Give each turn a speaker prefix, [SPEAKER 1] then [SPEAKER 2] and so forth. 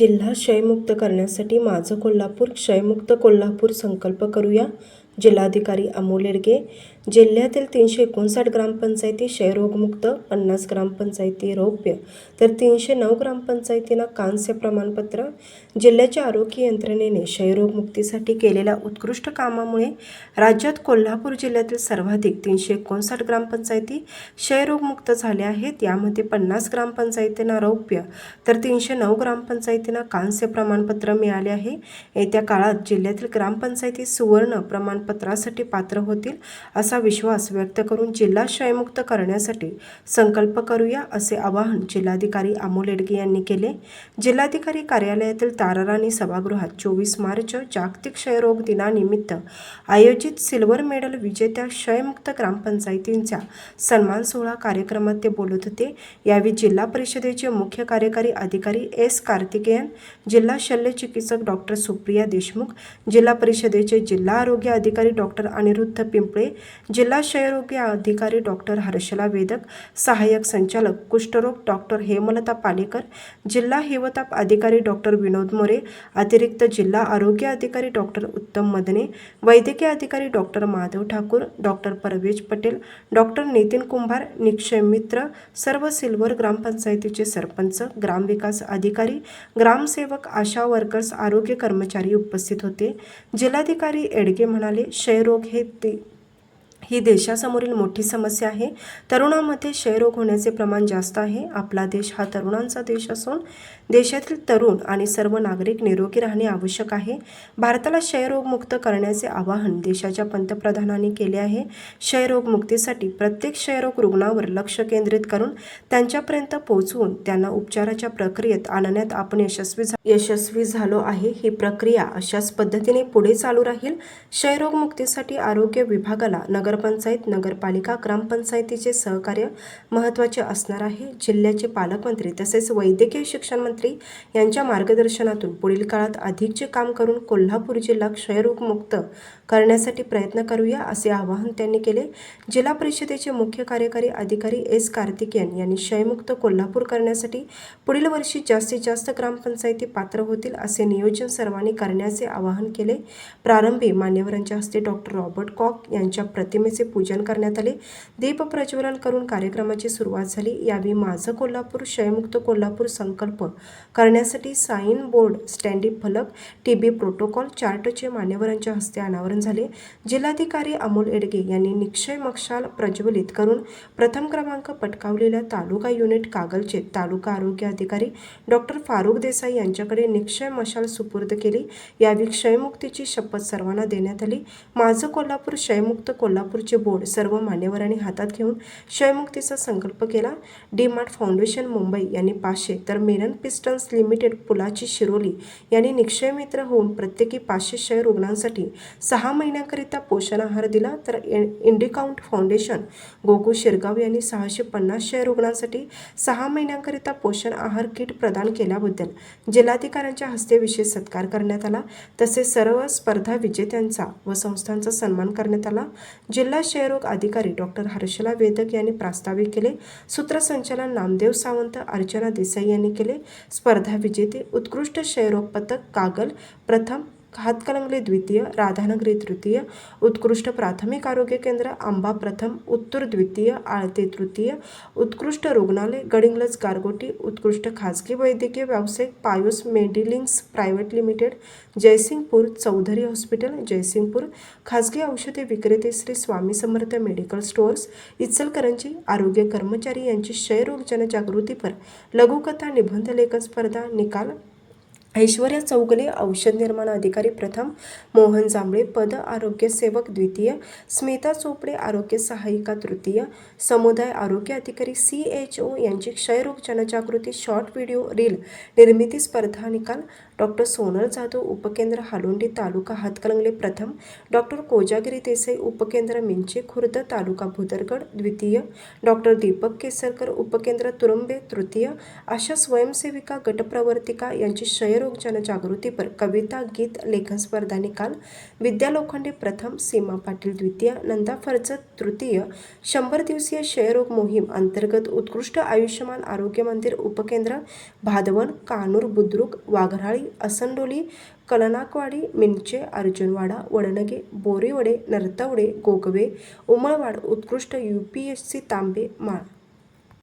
[SPEAKER 1] जिल्हा क्षयमुक्त करण्यासाठी माझं कोल्हापूर क्षयमुक्त कोल्हापूर संकल्प करूया. जिल्हाधिकारी अमोल येडगे जिल्ह्यातील तीनशे एकोणसाठ ग्रामपंचायती क्षयरोगमुक्त पन्नास ग्रामपंचायती रौप्य तर तीनशे नऊ ग्रामपंचायतींना कांस्य प्रमाणपत्र जिल्ह्याच्या आरोग्य यंत्रणेने क्षयरोगमुक्तीसाठी केलेल्या उत्कृष्ट कामामुळे राज्यात कोल्हापूर जिल्ह्यातील सर्वाधिक तीनशे एकोणसाठ ग्रामपंचायती क्षयरोगमुक्त झाल्या आहेत. यामध्ये पन्नास ग्रामपंचायतींना रौप्य तर तीनशे नऊ ग्रामपंचायतींना कांस्य प्रमाणपत्र मिळाले आहे. येत्या काळात जिल्ह्यातील ग्रामपंचायती सुवर्ण प्रमाणपत्रासाठी पात्र होतील असा विश्वास व्यक्त करून जिल्हा क्षयमुक्त करण्यासाठी संकल्प करूया असे आवाहन जिल्हाधिकारी अमोल एडगे यांनी केले. जिल्हाधिकारी कार्यालयातील ताराराणी सभागृहात चोवीस मार्च जागतिक क्षयरोग दिनानिमित्त आयोजित सिल्वर मेडल विजेत्या क्षयमुक्त ग्रामपंचायतींच्या सन्मान सोहळा कार्यक्रमात ते बोलत होते. यावेळी जिल्हा परिषदेचे मुख्य कार्यकारी अधिकारी एस कार्तिकेयन जिल्हा शल्य चिकित्सक डॉक्टर सुप्रिया देशमुख जिल्हा परिषदेचे जिल्हा आरोग्य अधिकारी डॉक्टर अनिरुद्ध पिंपळे जिल्हा क्षयरोग्य अधिकारी डॉक्टर हर्षला वेदक सहाय्यक संचालक कुष्ठरोग डॉक्टर हेमलता पालेकर जिल्हा हेवताप अधिकारी डॉक्टर विनोद मोरे अतिरिक्त जिल्हा आरोग्य अधिकारी डॉक्टर उत्तम मदने वैद्यकीय अधिकारी doctor Madhav Thakur doctor Parvez Patel doctor Nitin Kumbhar Nikshay Mitra सर्व सिल्वर ग्रामपंचायतीचे सरपंच ग्रामविकास अधिकारी ग्रामसेवक आशा वर्कर्स आरोग्य कर्मचारी उपस्थित होते. जिल्हाधिकारी एडगे म्हणाले क्षयरोग हे ते ही देशासमोरील मोठी समस्या आहे. तरुणांमध्ये क्षयरोग होण्याचे प्रमाण जास्त आहे. आपला देश हा तरुणांचा देश असून देशातील तरुण आणि सर्व नागरिक निरोगी राहणे आवश्यक आहे. भारताला क्षयरोगमुक्त करण्याचे आवाहन देशाच्या पंतप्रधानांनी केले आहे. क्षयरोग मुक्तीसाठी प्रत्येक क्षयरोग रुग्णावर लक्ष केंद्रित करून त्यांच्यापर्यंत पोहोचवून त्यांना उपचाराच्या प्रक्रियेत आणण्यात आपण यशस्वी झा- यशस्वी झालो आहे. ही प्रक्रिया अशाच पद्धतीने पुढे चालू राहील. क्षयरोगमुक्तीसाठी आरोग्य विभागाला नगर नगरपंचायत नगरपालिका ग्रामपंचायतीचे सहकार्य महत्त्वाचे असणार आहे. जिल्ह्याचे पालकमंत्री तसेच वैद्यकीय शिक्षण मंत्री यांच्या मार्गदर्शनातून पुढील काळात अधिकचे काम करून कोल्हापूर जिल्हा क्षयरोगमुक्त करण्यासाठी प्रयत्न करूया असे आवाहन त्यांनी केले. जिल्हा परिषदेचे मुख्य कार्यकारी अधिकारी एस कार्तिकेयन यांनी क्षयमुक्त कोल्हापूर करण्यासाठी पुढील वर्षी जास्तीत जास्त ग्रामपंचायती पात्र होतील असे नियोजन सर्वांनी करण्याचे आवाहन केले. प्रारंभी मान्यवरांच्या हस्ते डॉक्टर रॉबर्ट कॉक यांच्या प्रतिमेचे पूजन करण्यात आले. दीप प्रज्वलन करून कार्यक्रमाची सुरुवात झाली. यावेळी माझं कोल्हापूर क्षयमुक्त कोल्हापूर संकल्प करण्यासाठी साईन बोर्ड स्टँडिप फलक टी बी प्रोटोकॉल चार्टचे मान्यवरांच्या हस्ते अनावरण झाले. जिल्हाधिकारी अमोल एडगे यांनी निक्षय मशाल प्रज्वलित करून प्रथम क्रमांक पटकावलेल्या तालुका युनिट कागलचे तालुका आरोग्य अधिकारी डॉक्टर फारुख देसाई यांच्याकडे निक्षय मशाल सुपूर्द केली. यावेळी क्षयमुक्तीची शपथ सर्वांना देण्यात आली. माझं कोल्हापूर क्षयमुक्त कोल्हापूर नागपूरचे बोर्ड सर्व मान्यवरांनी हातात घेऊन क्षयमुक्तीचा संकल्प केला. डी मार्ट फाउंडेशन मुंबई यांनी पाचशे तर मेनन पिस्टन्स लिमिटेड पुलाची शिरोली यांनी निक्षय मित्र होऊन प्रत्येकी पाचशे क्षय रुग्णांसाठी सहा महिन्यांकरिता पोषण आहार दिला. तर इंडिकाउंट फाउंडेशन गोगू शिरगाव यांनी सहाशे पन्नास क्षय रुग्णांसाठी सहा महिन्यांकरिता पोषण आहार किट प्रदान केल्याबद्दल जिल्हाधिकाऱ्यांच्या हस्ते विशेष सत्कार करण्यात आला. तसेच सर्व स्पर्धा विजेत्यांचा व संस्थांचा सन्मान करण्यात आला. जिल्हा क्षयरोग अधिकारी डॉक्टर हर्षला वेदक यांनी प्रास्ताविक केले. सूत्रसंचालन नामदेव सावंत अर्चना देसाई यांनी केले. स्पर्धा विजेते उत्कृष्ट क्षयरोग पथक कागल प्रथम हातकणंगले द्वितीय राधानगरी तृतीय उत्कृष्ट प्राथमिक आरोग्य केंद्र आंबा प्रथम उत्तर द्वितीय आळते तृतीय उत्कृष्ट रुग्णालय गडिंगलज गारगोटी उत्कृष्ट खाजगी वैद्यकीय व्यावसायिक पायोस मेडिलिंग्स private limited Jaysingpur Chaudhari hospital Jaysingpur खाजगी औषधे विक्रेते श्री स्वामी समर्थ मेडिकल स्टोअर्स इचलकरंजी आरोग्य कर्मचारी यांची क्षयरोग जनजागृतीपर लघुकथा निबंध लेखन स्पर्धा निकाल ऐश्वर्या चौगले औषध निर्माण अधिकारी प्रथम मोहन जांभळे पद आरोग्य सेवक द्वितीय स्मिता चोपडे आरोग्य सहायिका तृतीय समुदाय आरोग्य अधिकारी सी एच ओ यांची क्षयरोग जनजागृती शॉर्ट व्हिडिओ रील निर्मिती स्पर्धा निकाल डॉक्टर सोनल जाधव उपकेंद्र हालोंडी तालुका हातकलंगले प्रथम डॉक्टर कोजागिरी देसाई उपकेंद्र मिंचे खुर्द तालुका भुदरगड द्वितीय डॉक्टर दीपक केसरकर उपकेंद्र तुरुंबे तृतीय अशा स्वयंसेविका गटप्रवर्तिका यांची क्षयरोग क्षयरोग जनजागृतीपर कविता गीत लेखन स्पर्धा निकाल विद्या लोखंडे प्रथम सीमा पाटील द्वितीय नंदा फरजत तृतीय शंभर दिवसीय क्षयरोग मोहीम अंतर्गत उत्कृष्ट आयुष्यमान आरोग्य मंदिर उपकेंद्र भादवन कानूर बुद्रुक वाघराळी असंडोली कलनाकवाडी मिंचे अर्जुनवाडा वडनगे बोरीवडे नरतवडे गोगवे उमळवाड उत्कृष्ट U P S C Tambe Mal